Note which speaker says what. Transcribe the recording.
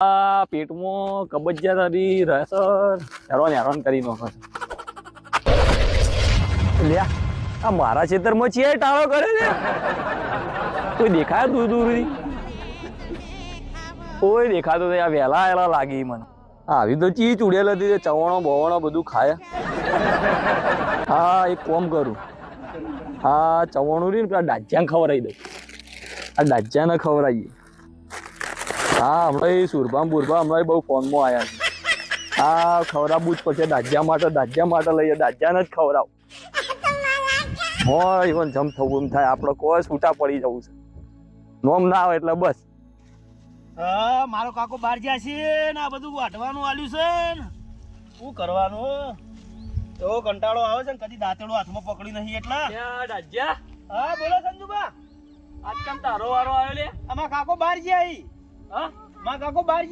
Speaker 1: પેટમાં કબજિયાત હતી રહેશે હેરાન હેરાન કરી નાખો. લ્યા આ મારા ખેતરમાં છે ટાળો કરે ને કોઈ દેખાય દૂર દૂરથી? કોઈ દેખાતો આ વહેલા વહેલા લાગી મને. આવી તો ચી ચૂડેલ હતી ચવાણો, બવાણો બધું ખાય. હા, એક કોમ કરું. હા, ચવાણું રહી ને, પેલા ડાજ્યાને ખવડાવી દઉં. આ ડાજ્યાને ખવડાવીએ. હા હમણાં એ સુરભામ બુરભા હમણાં બહુ ફોનમાં આવ્યા છે. હા ખવડાવવું જ પડશે. દાજ્યા માટે દાજ્યા માટે લઈએ. દાજ્યાને જ ખવડાવ. હોય ઇવન જમ થવું એમ થાય. આપણે કોઈ છૂટા પડી જવું છે. નોમ ના આવે એટલે બસ.
Speaker 2: હા મારો કાકો બહાર ગયા છે ને આ બધું વાટવાનું આલ્યું છે ને. શું કરવાનું? એવો કંટાળો આવે છે ને કદી દાંતેડો હાથમાં પકડી નહીં એટલા.
Speaker 1: દાજ્યા.
Speaker 2: હા બોલો સંજુબા.
Speaker 1: આજ કામ તારો વારો આવ્યો લે.
Speaker 2: આમાં કાકો બહાર ગયા
Speaker 1: હા?
Speaker 2: માં કાકો બહાર